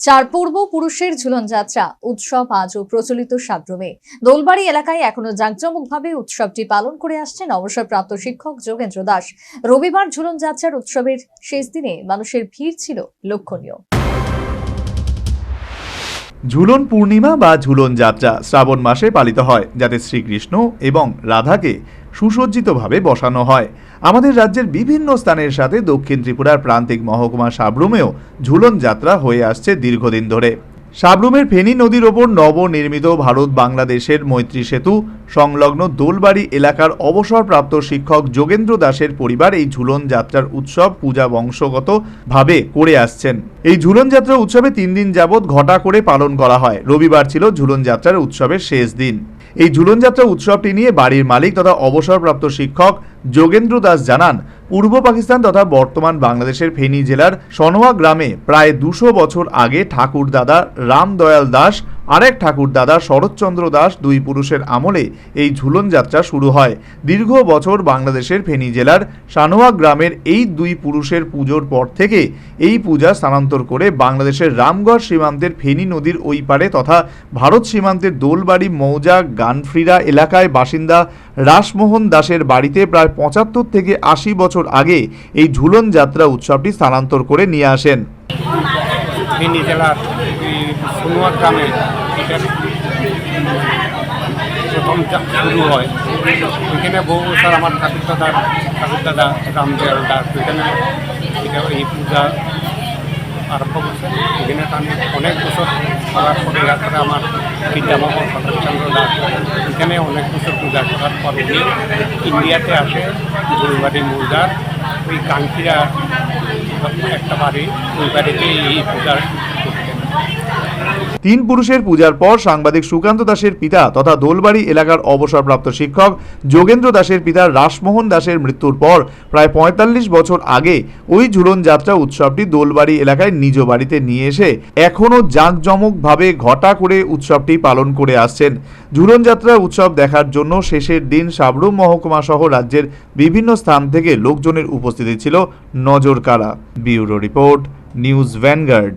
চার পূর্বপুরুষের ঝুলন যাত্রা, উৎসব আজও প্রচলিত সাব্রমে দোলবাড়ি এলাকায় এখনও জাঁকজমকভাবে উৎসবটি পালন করে আসছেন অবসরপ্রাপ্ত শিক্ষক যোগেন্দ্র দাস। রবিবার ঝুলন যাত্রার উৎসবের শেষ দিনে মানুষের ভিড় ছিল লক্ষণীয়। ঝুলন পূর্ণিমা বা ঝুলন যাত্রা শ্রাবণ মাসে পালিত হয়, যাতে শ্রীকৃষ্ণ এবং রাধাকে সুসজ্জিতভাবে বসানো হয়। আমাদের রাজ্যের বিভিন্ন স্থানের সাথে দক্ষিণ ত্রিপুরার প্রান্তিক মহকুমা সাবরুমেও ঝুলন যাত্রা হয়ে আসছে দীর্ঘদিন ধরে। সাবরুমের ফেনী নদীর ওপর নবনির্মিত ভারত বাংলাদেশের মৈত্রী সেতু, সংলগ্ন দোলবাড়ি এলাকার অবসরপ্রাপ্ত শিক্ষক যোগেন্দ্র দাসের পরিবার এই ঝুলন যাত্রার উৎসব পূজা বংশগতভাবে করে আসছেন। এই ঝুলন যাত্রা উৎসবে তিন দিন যাবৎ ঘটা করে পালন করা হয়। রবিবার ছিল ঝুলন যাত্রার উৎসবের শেষ দিন। এই ঝুলন যাত্রা উৎসবটি নিয়ে বাড়ির মালিক তথা অবসরপ্রাপ্ত শিক্ষক যোগেন্দ্র দাস জানান, পূর্ব পাকিস্তান তথা বর্তমান বাংলাদেশের ফেনী জেলার সনোয়া গ্রামে প্রায় দুশো বছর আগে ঠাকুর দাদা রামদয়াল দাস আরেক ঠাকুর দাদা শরৎচন্দ্র দাস দুই পুরুষের আমলে এই ঝুলন যাত্রা শুরু হয়। দীর্ঘ বছর বাংলাদেশের ফেনী জেলার সানোয়া গ্রামের এই দুই পুরুষের পুজোর পর থেকে এই পূজা স্থানান্তর করে বাংলাদেশের রামগড় সীমান্তের ফেনী নদীর ওই পারে তথা ভারত সীমান্তের দোলবাড়ি, মৌজা, গানফ্রিরা এলাকায় বাসিন্দা রাসমোহন দাসের বাড়িতে প্রায় পঁচাত্তর থেকে আশি বছর আগে এই ঝুলন যাত্রা উৎসবটি স্থানান্তর করে নিয়ে আসেন। ফেনী জেলার সোনুয়া গ্রামে এটার প্রথম শুরু হয়। এখানে বহু বছর আমার ঠাকুর দাদা ঠাকুর দাদা রামদেয়াল দাস এখানে এই পূজা আরম্ভ করছে। এখানে আমি অনেক বছর করার পরে তারপরে আমার পিতামহ শরৎচন্দ্র দাস এখানে অনেক বছর পূজা করার পর উনি ইন্ডিয়াতে আসে ফুলবাড়ি মৌজার ওই কাঙ্কিরা একটা বাড়ি ওই বাড়িতে এই পূজা করতেন তিন পুরুষের পূজার পর সাংবাদিক সুকান্ত দাসের পিতা তথা দোলবাড়ি এলাকার অবসরপ্রাপ্ত শিক্ষক যোগেন্দ্র দাসের পিতা রাসমোহন দাসের মৃত্যুর পর প্রায় পঁয়তাল্লিশ বছর আগে ওই ঝুলন যাত্রা উৎসবটি দোলবাড়ি এলাকায় নিজ বাড়িতে নিয়ে এসে এখনও জাঁকজমকভাবে ঘটা করে উৎসবটি পালন করে আসছেন। ঝুলন যাত্রা উৎসব দেখার জন্য শেষের দিন সাবরুম মহকুমা সহ রাজ্যের বিভিন্ন স্থান থেকে লোকজনের উপস্থিতি ছিল নজর কাড়া ব্যুরো রিপোর্ট, নিউজ ভ্যানগার্ড।